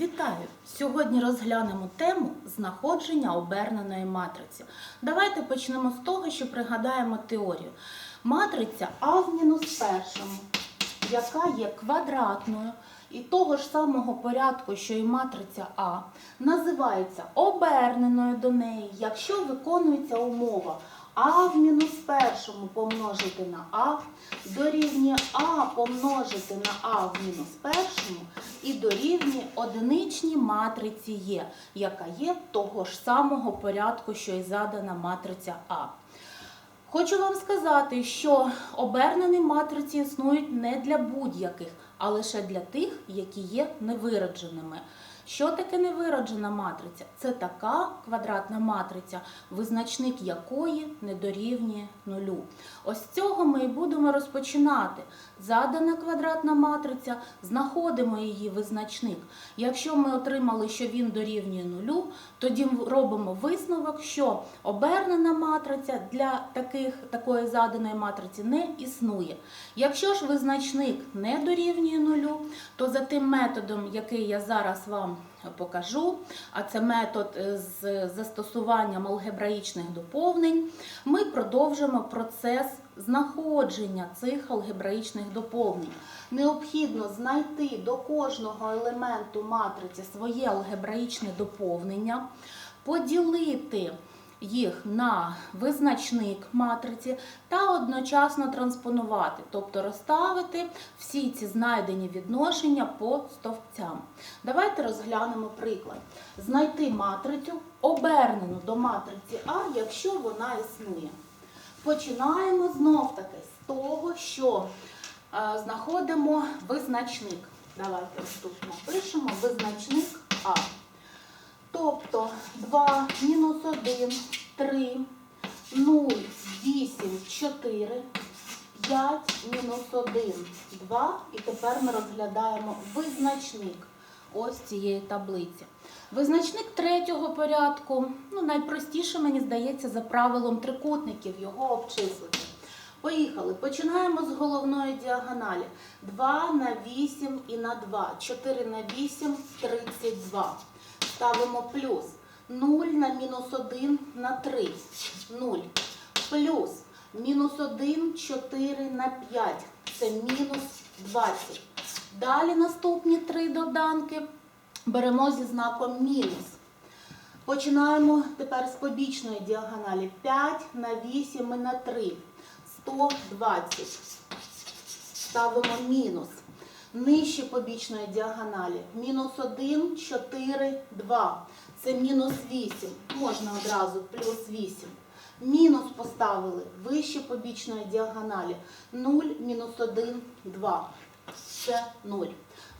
Вітаю! Сьогодні розглянемо тему знаходження оберненої матриці. Давайте почнемо з того, що пригадаємо теорію. Матриця А в мінус першому, яка є квадратною і того ж самого порядку, що і матриця А, називається оберненою до неї, якщо виконується умова А в мінус першому помножити на А, дорівнює А помножити на А в мінус першому і дорівнює одиничній матриці Є, яка є того ж самого порядку, що і задана матриця А. Хочу вам сказати, що обернені матриці існують не для будь-яких, а лише для тих, які є невиродженими. Що таке невироджена матриця? Це така квадратна матриця, визначник якої не дорівнює нулю. Ось з цього ми і будемо розпочинати. Задана квадратна матриця, знаходимо її визначник. Якщо ми отримали, що він дорівнює нулю, тоді робимо висновок, що обернена матриця для таких, такої заданої матриці не існує. Якщо ж визначник не дорівнює нулю, то за тим методом, який я зараз вам покажу, а це метод е, з застосуванням алгебраїчних доповнень, ми продовжимо процес знаходження цих алгебраїчних доповнень. Необхідно знайти до кожного елементу матриці своє алгебраїчне доповнення, поділити їх на визначник матриці та одночасно транспонувати, тобто розставити всі ці знайдені відношення по стовпцям. Давайте розглянемо приклад. Знайти матрицю, обернену до матриці А, якщо вона існує. Починаємо знов таки з того, що е, знаходимо визначник. Давайте тут напишемо визначник А. Тобто 2 мінус 1, 3, 0, 8, 4, 5, мінус 1, 2. І тепер ми розглядаємо визначник ось цієї таблиці. Визначник третього порядку, ну найпростіше, мені здається, за правилом трикутників його обчислити. Поїхали. Починаємо з головної діагоналі. 2 на 8 і на 2. 4 на 8 32. Ставимо плюс 0 на мінус 1 на 3. 0. Плюс мінус 1 4 на 5. Це мінус 20. Далі наступні три доданки беремо зі знаком мінус. Починаємо тепер з побічної діагоналі. 5 на 8 і на 3. 120. Ставимо мінус. Нижче побічної діагоналі. Мінус 1, 4, 2. Це мінус 8. Можна одразу плюс 8. Мінус поставили вище побічної діагоналі. 0, мінус 1, 2. Це 0.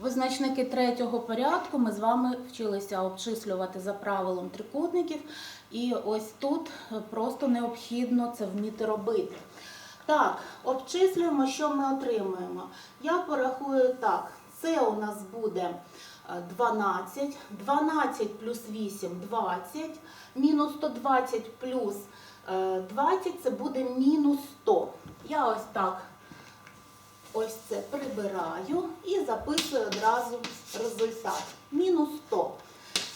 Визначники третього порядку ми з вами вчилися обчислювати за правилом трикутників. І ось тут просто необхідно це вміти робити. Так, обчислюємо, що ми отримуємо. Я порахую так. Це у нас буде е, 12. 12 плюс 8 – 20. Мінус 120 плюс е, 20 – це буде мінус 100. Я ось так ось це прибираю і записую одразу результат. Мінус 100.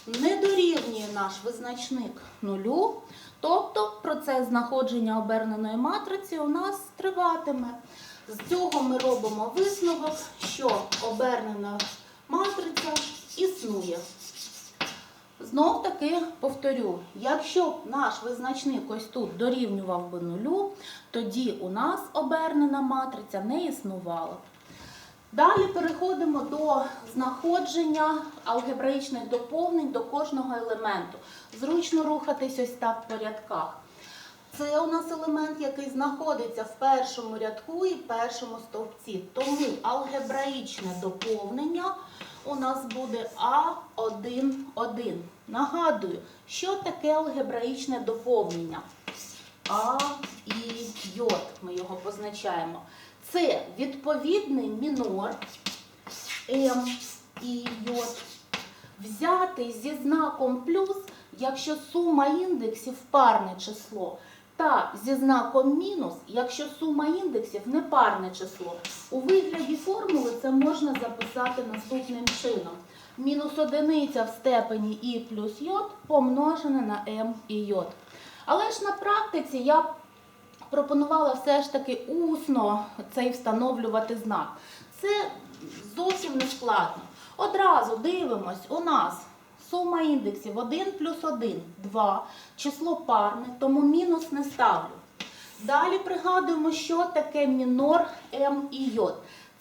Не дорівнює наш визначник нулю, тобто процес знаходження оберненої матриці у нас триватиме. З цього ми робимо висновок, що обернена матриця існує. Знов таки повторю, якщо б наш визначник ось тут дорівнював би нулю, тоді у нас обернена матриця не існувала. Далі переходимо до знаходження алгебраїчних доповнень до кожного елементу. Зручно рухатись ось так в порядках. Це у нас елемент, який знаходиться в першому рядку і першому стовпці. Тому алгебраїчне доповнення у нас буде А1,1. Нагадую, що таке алгебраїчне доповнення? А і йод. Ми його позначаємо. Це відповідний мінор М і йод. Взятий зі знаком плюс, якщо сума індексів парне число. та зі знаком мінус, якщо сума індексів не парне число. У вигляді формули це можна записати наступним чином. Мінус одиниця в степені і плюс йод помножене на m і йод. Але ж на практиці я пропонувала все ж таки усно цей встановлювати знак. Це зовсім не складно. Одразу дивимось, у нас сума індексів 1 плюс 1 2, число парне, тому мінус не ставлю. Далі пригадуємо, що таке мінор М і йод.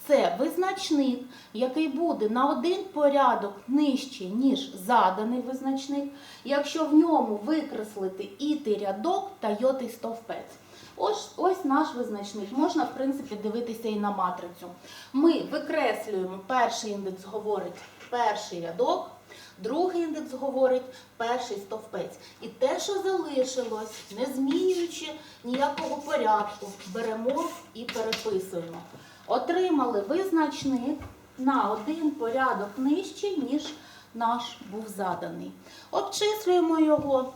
Це визначник, який буде на один порядок нижче, ніж заданий визначник, якщо в ньому викреслити ітий рядок та йотий стовпець. Ось, ось наш визначник. Можна, в принципі, дивитися і на матрицю. Ми викреслюємо, перший індекс говорить перший рядок, другий індекс говорить перший стовпець. І те, що залишилось, не змінюючи ніякого порядку, беремо і переписуємо. Отримали визначник на один порядок нижче, ніж наш був заданий. Обчислюємо його.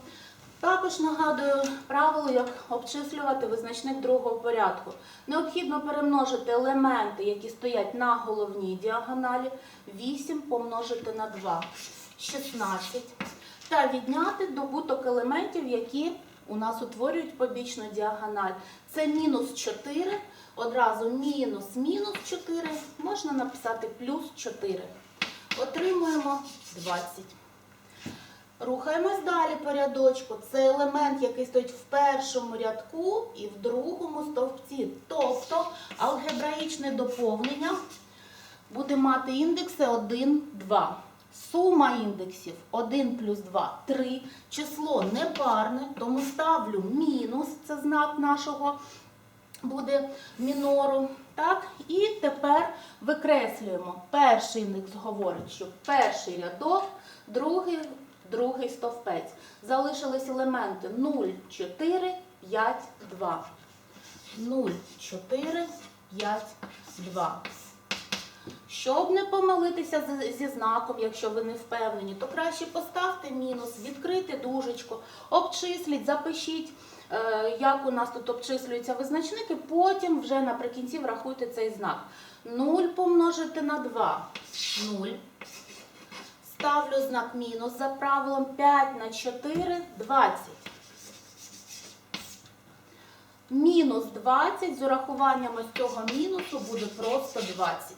Також нагадую правило, як обчислювати визначник другого порядку. Необхідно перемножити елементи, які стоять на головній діагоналі, 8 помножити на 2, 16. Та відняти добуток елементів, які у нас утворюють побічну діагональ. Це мінус 4, одразу мінус мінус 4, можна написати плюс 4. Отримуємо 20. Рухаємось далі по рядочку. Це елемент, який стоїть в першому рядку і в другому стовпці. Тобто алгебраїчне доповнення буде мати індекси 1, 2. Сума індексів 1 плюс 2 3. Число непарне, тому ставлю мінус, це знак нашого буде мінору. Так? І тепер викреслюємо. Перший індекс говорить, що перший рядок, другий, другий стовпець. Залишились елементи 0, 4, 5, 2. 0, 4, 5, 2. Щоб не помилитися зі знаком, якщо ви не впевнені, то краще поставте мінус, відкрийте дужечку, обчисліть, запишіть, е, як у нас тут обчислюються визначники, потім вже наприкінці врахуйте цей знак. 0 помножити на 2. 0. Ставлю знак мінус за правилом 5 на 4 20. Мінус 20 з урахуванням ось цього мінусу буде просто 20.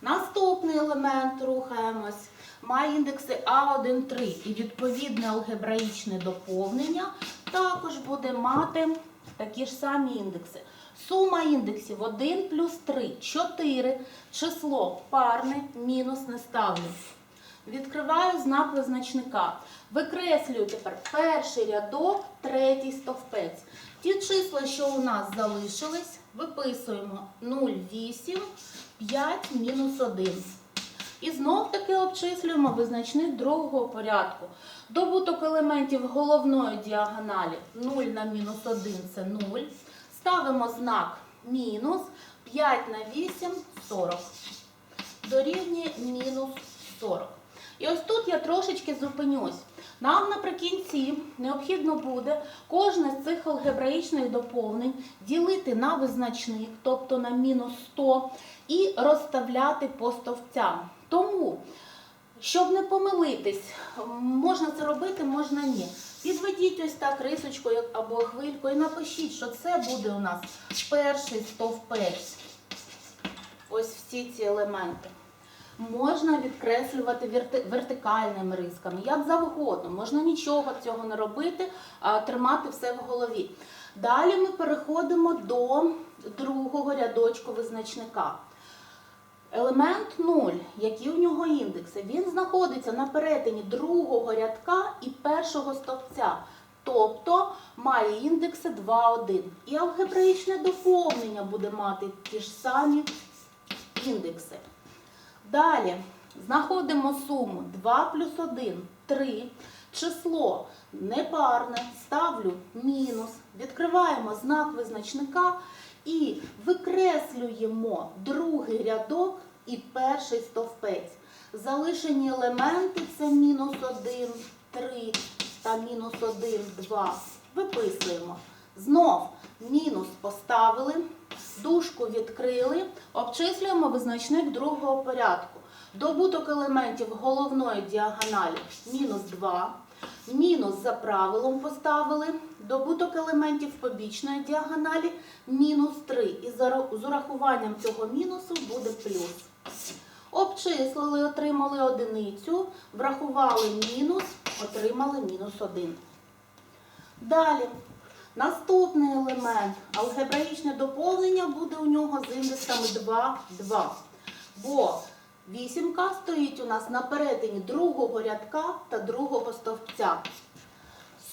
Наступний елемент рухаємось. Має індекси А1, 3 і відповідне алгебраїчне доповнення також буде мати такі ж самі індекси. Сума індексів 1 плюс 3, 4. Число парне, мінус не ставлю. Відкриваю знак визначника. Викреслюю тепер перший рядок, третій стовпець. Ті числа, що у нас залишились, виписуємо 0, 8, 5, мінус 1. І знов таки обчислюємо визначник другого порядку. Добуток елементів головної діагоналі 0 на мінус 1 це 0. Ставимо знак мінус 5 на 8 40. Дорівнює мінус 40. І ось тут я трошечки зупинюсь. Нам наприкінці необхідно буде кожне з цих алгебраїчних доповнень ділити на визначник, тобто на мінус 100, і розставляти по стовпцям. Тому, щоб не помилитись, можна це робити, можна ні. Підведіть ось так рисочкою або хвилькою і напишіть, що це буде у нас перший стовпець. Ось всі ці елементи. Можна відкреслювати верти- вертикальними рисками, як завгодно. Можна нічого цього не робити, а тримати все в голові. Далі ми переходимо до другого рядочку визначника. Елемент 0, які у нього індекси, він знаходиться на перетині другого рядка і першого стовпця. Тобто має індекси 2, 1. І алгебраїчне доповнення буде мати ті ж самі індекси. Далі знаходимо суму 2 плюс 1 3. Число непарне, ставлю мінус, відкриваємо знак визначника і викреслюємо другий рядок і перший стовпець. Залишені елементи це мінус 1, 3 та мінус 1, 2. Виписуємо. Знов мінус поставили, дужку відкрили, обчислюємо визначник другого порядку. Добуток елементів головної діагоналі мінус 2. Мінус за правилом поставили. Добуток елементів побічної діагоналі мінус 3. І з урахуванням цього мінусу буде плюс. Обчислили, отримали одиницю, врахували мінус, отримали мінус 1. Далі. Наступний елемент алгебраїчне доповнення буде у нього з індексами 2, 2. Бо вісімка стоїть у нас на перетині другого рядка та другого стовпця.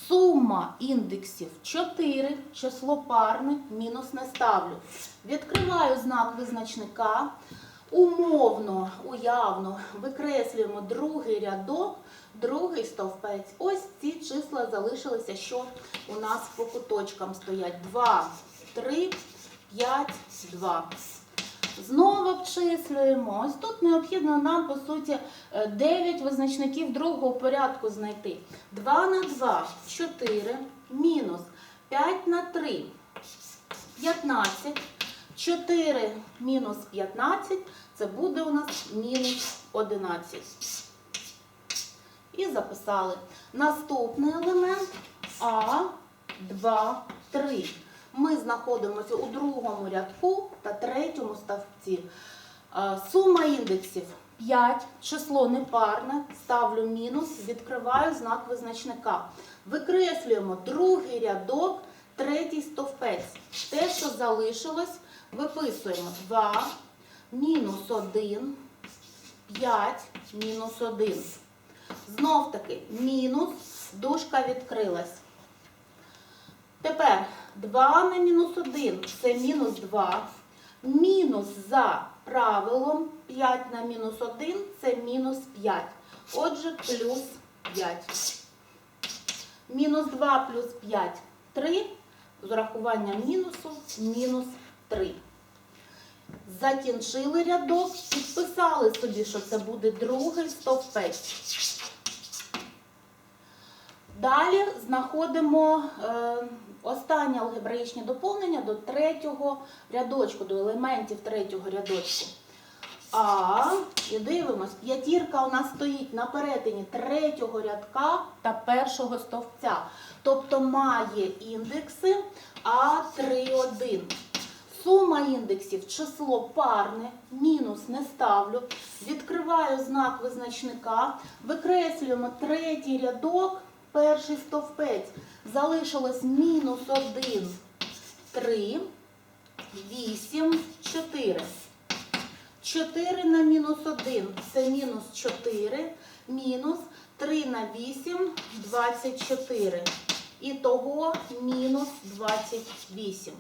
Сума індексів 4, число парне, мінус не ставлю. Відкриваю знак визначника. Умовно, уявно викреслюємо другий рядок, другий стовпець. Ось ці числа залишилися, що у нас по куточкам стоять 2, 3, 5, 2. Знову обчислюємо. Ось тут необхідно нам, по суті, 9 визначників другого порядку знайти. 2 на 2 – 4, мінус 5 на 3 – 15. 4 мінус 15 – це буде у нас мінус 11. І записали. Наступний елемент А, 2, 3. Ми знаходимося у другому рядку та третьому ставці. Е, Сума індексів 5, число непарне, ставлю мінус, відкриваю знак визначника. Викреслюємо другий рядок, третій стовпець. Те, що залишилось, виписуємо 2, мінус 1, 5, мінус 1. Знов таки мінус, дужка відкрилась. Тепер 2 на мінус 1 це мінус 2. Мінус за правилом 5 на мінус 1 це мінус 5. Отже, плюс 5. Мінус 2 плюс 5 3. З урахуванням мінусу мінус 3. Закінчили рядок, підписали собі, що це буде другий стовпець. Далі знаходимо е, останнє алгебраїчне доповнення до третього рядочку, до елементів третього рядочку. А, і дивимось, п'ятірка у нас стоїть на перетині третього рядка та першого стовпця. Тобто має індекси А3, 1. Сума індексів, число парне, мінус не ставлю. Відкриваю знак визначника, викреслюємо третій рядок, перший стовпець. Залишилось мінус 1, 3, 8, 4. 4 на мінус 1 це мінус 4, мінус 3 на 8 24. І того мінус 28.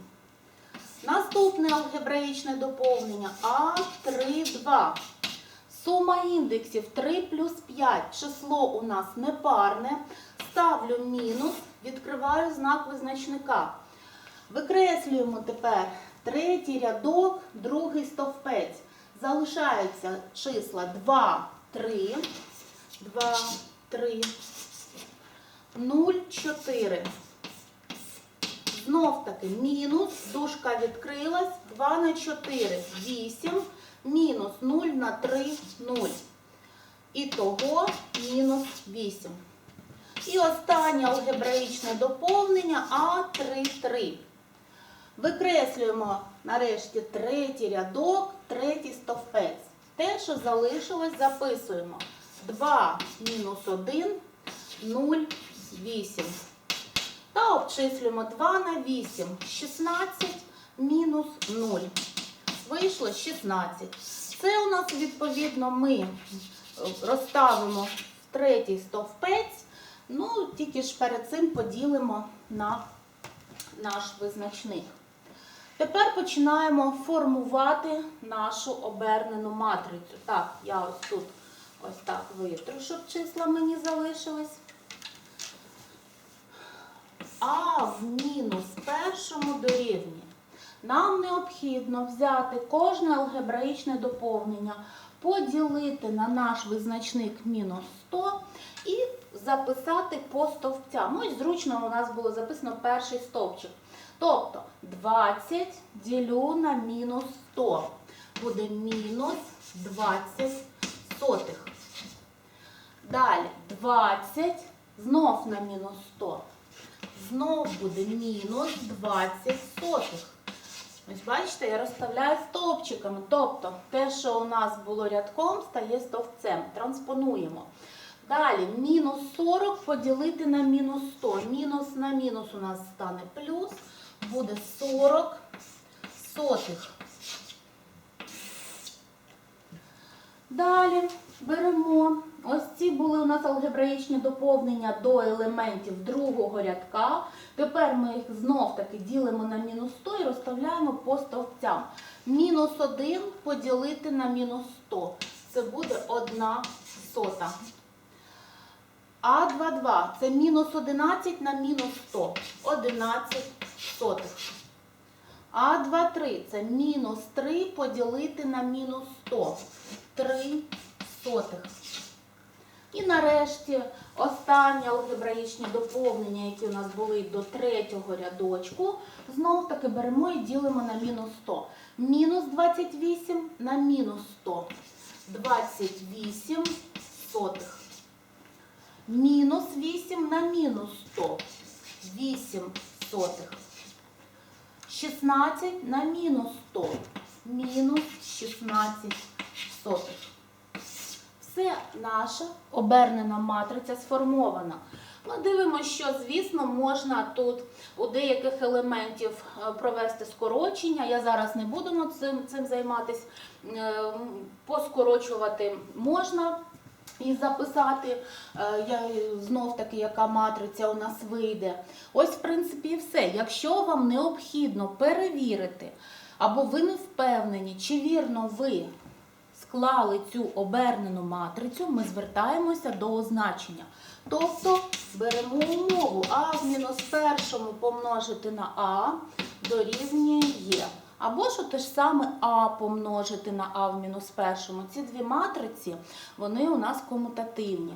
Наступне алгебраїчне доповнення А3, 2. Сума індексів 3 плюс 5. Число у нас непарне. Ставлю мінус, відкриваю знак визначника. Викреслюємо тепер третій рядок, другий стовпець. Залишаються числа 2, 3, 2, 3, 0, 4. Знов таки мінус, дужка відкрилась, 2 на 4, 8, мінус 0 на 3, 0. І того мінус 8. І останнє алгебраїчне доповнення А3, Викреслюємо нарешті третій рядок, третій стовпець. Те, що залишилось, записуємо. 2 мінус 1, 0, 8. Та обчислюємо 2 на 8, 16 мінус 0. Вийшло 16. Це у нас, відповідно, ми е, розставимо в третій стовпець. Ну, тільки ж перед цим поділимо на наш визначник. Тепер починаємо формувати нашу обернену матрицю. Так, я ось тут ось так витру, щоб числа мені залишились. А в мінус першому дорівнює. Нам необхідно взяти кожне алгебраїчне доповнення, поділити на наш визначник мінус 100 і записати по стовпцям. Ось зручно у нас було записано перший стовпчик. Тобто 20 ділю на мінус 100. Буде мінус 20 сотих. Далі 20 знов на мінус 100. Знов буде мінус 20 сотих. Ось бачите, я розставляю стовпчиками. Тобто те, що у нас було рядком, стає стовпцем. Транспонуємо. Далі мінус 40 поділити на мінус 100. Мінус на мінус у нас стане плюс. Буде 40 сотих. Далі беремо. Ось ці були у нас алгебраїчні доповнення до елементів другого рядка. Тепер ми їх знов таки ділимо на мінус 100 і розставляємо по стовпцям. Мінус 1 поділити на мінус 100. Це буде 1 сота. А22 це мінус 11 на мінус 100. 11 сотих. А23 це мінус 3 поділити на мінус 100. 3 сотих. І нарешті останні алгебраїчні доповнення, які у нас були до третього рядочку, знов таки беремо і ділимо на мінус 100. Мінус 28 на мінус 100. 28 сотих. Мінус 8 на мінус 100. 8 сотих. 16 на мінус 100. Мінус 16 сотих. Все наша обернена матриця сформована. Ми дивимося, що, звісно, можна тут у деяких елементів е, провести скорочення. Я зараз не буду цим, цим займатися. Е, Поскорочувати можна і записати, е, я знов таки, яка матриця у нас вийде. Ось, в принципі, і все. Якщо вам необхідно перевірити, або ви не впевнені, чи вірно ви склали цю обернену матрицю, ми звертаємося до означення. Тобто беремо умову а в мінус першому помножити на а дорівнює є. Або ж те ж саме а помножити на а в мінус першому. Ці дві матриці, вони у нас комутативні.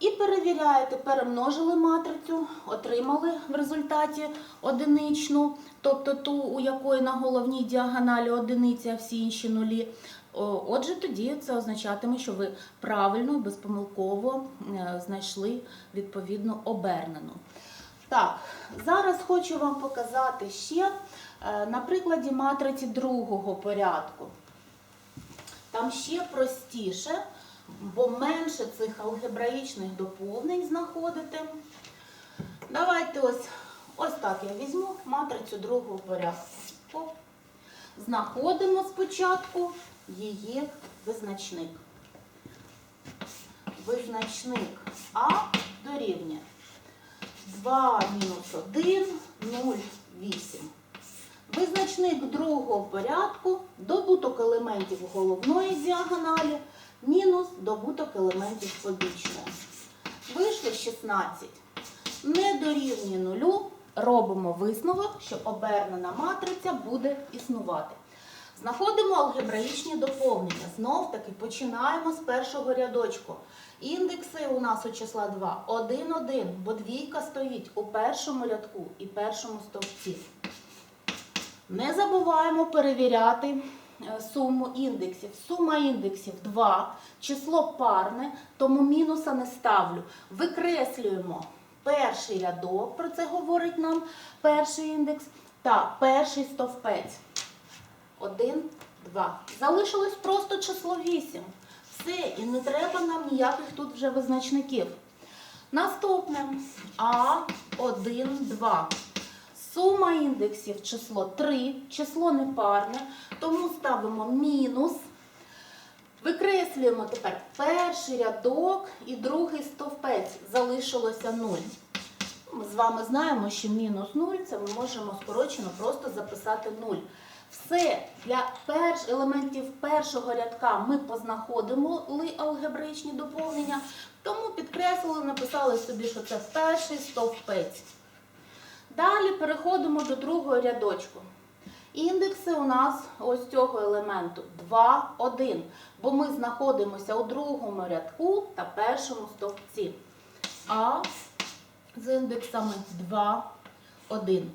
І перевіряєте, перемножили матрицю, отримали в результаті одиничну, тобто ту, у якої на головній діагоналі одиниця, а всі інші нулі. Отже, тоді це означатиме, що ви правильно, і безпомилково е, знайшли відповідну обернену. Так, зараз хочу вам показати ще на прикладі матриці другого порядку. Там ще простіше, бо менше цих алгебраїчних доповнень знаходите. Давайте ось, ось так я візьму матрицю другого порядку. Знаходимо спочатку її визначник. Визначник А дорівнює 2 мінус 1, 0, 8. Визначник другого порядку добуток елементів головної діагоналі мінус добуток елементів побічної. Вийшло 16. Не дорівнює нулю. Робимо висновок, що обернена матриця буде існувати. Знаходимо алгебраїчні доповнення. Знов таки починаємо з першого рядочку. Індекси у нас у числа 2. 1, 1, бо двійка стоїть у першому рядку і першому стовпці. Не забуваємо перевіряти е, суму індексів. Сума індексів 2, число парне, тому мінуса не ставлю. Викреслюємо перший рядок, про це говорить нам перший індекс, та перший стовпець. 1, 2. Залишилось просто число 8. Все, і не треба нам ніяких тут вже визначників. Наступне А1, 2. Сума індексів число 3, число непарне, тому ставимо мінус. Викреслюємо тепер перший рядок і другий стовпець. Залишилося 0. Ми з вами знаємо, що мінус 0 це ми можемо скорочено просто записати 0. Все для перш, елементів першого рядка ми познаходимо алгебраїчні доповнення, тому підкреслили, написали собі, що це перший стовпець. Далі переходимо до другого рядочку. Індекси у нас ось цього елементу 2, 1, бо ми знаходимося у другому рядку та першому стовпці. А з індексами 2, 1.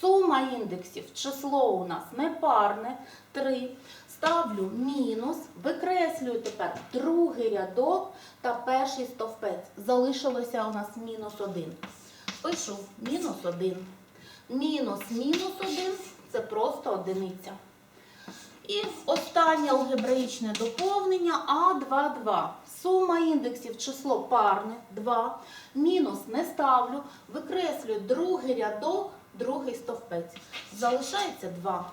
Сума індексів, число у нас непарне 3. Ставлю мінус, викреслюю тепер другий рядок та перший стовпець. Залишилося у нас мінус 1. Пишу мінус 1. Мінус мінус 1 це просто одиниця. І останнє алгебраїчне доповнення А2, 2. Сума індексів число парне 2. Мінус не ставлю. Викреслюю другий рядок, другий стовпець. Залишається 2.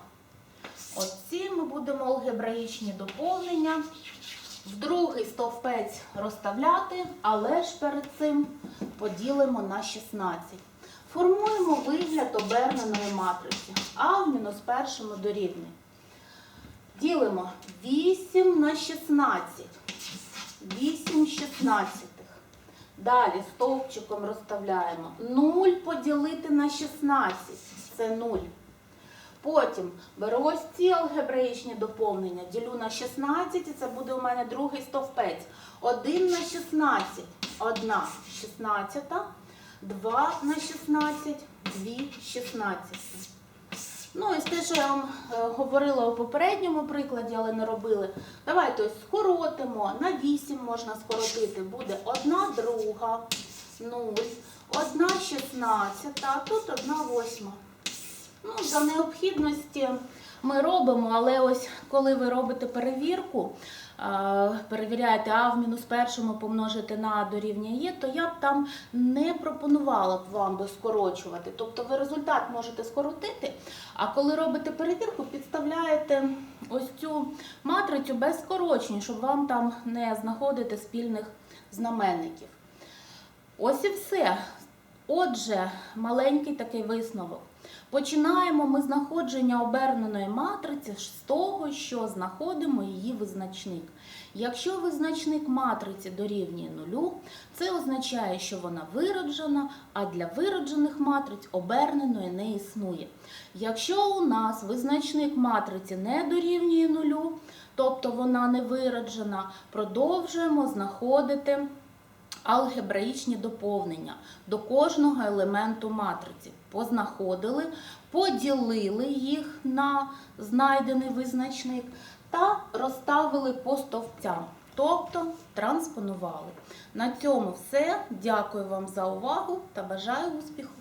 Оці ми будемо алгебраїчні доповнення в другий стовпець розставляти, але ж перед цим поділимо на 16. Формуємо вигляд оберненої матриці. А в мінус першому дорівнює. Ділимо 8 на 16. 8 шістнадцятих. Далі стовпчиком розставляємо. 0 поділити на 16. Це 0. Потім беру ось ці алгебраїчні доповнення, ділю на 16, і це буде у мене другий стовпець. 1 на 16, 1 16, 2 на 16, 2 16. Ну, і те, що я вам е, говорила у попередньому прикладі, але не робили. Давайте ось скоротимо. На 8 можна скоротити. Буде 1 друга, 0, 1 16, тут 1 восьма. Ну, за необхідності ми робимо, але ось коли ви робите перевірку, перевіряєте А в мінус першому помножити на А дорівнює Є, то я б там не пропонувала б вам би скорочувати. Тобто ви результат можете скоротити, а коли робите перевірку, підставляєте ось цю матрицю без скорочень, щоб вам там не знаходити спільних знаменників. Ось і все. Отже, маленький такий висновок. Починаємо ми знаходження оберненої матриці з того, що знаходимо її визначник. Якщо визначник матриці дорівнює нулю, це означає, що вона вироджена, а для вироджених матриць оберненої не існує. Якщо у нас визначник матриці не дорівнює нулю, тобто вона не вироджена, продовжуємо знаходити алгебраїчні доповнення до кожного елементу матриці. Познаходили, поділили їх на знайдений визначник та розставили по стовпцям, тобто транспонували. На цьому все. Дякую вам за увагу та бажаю успіху!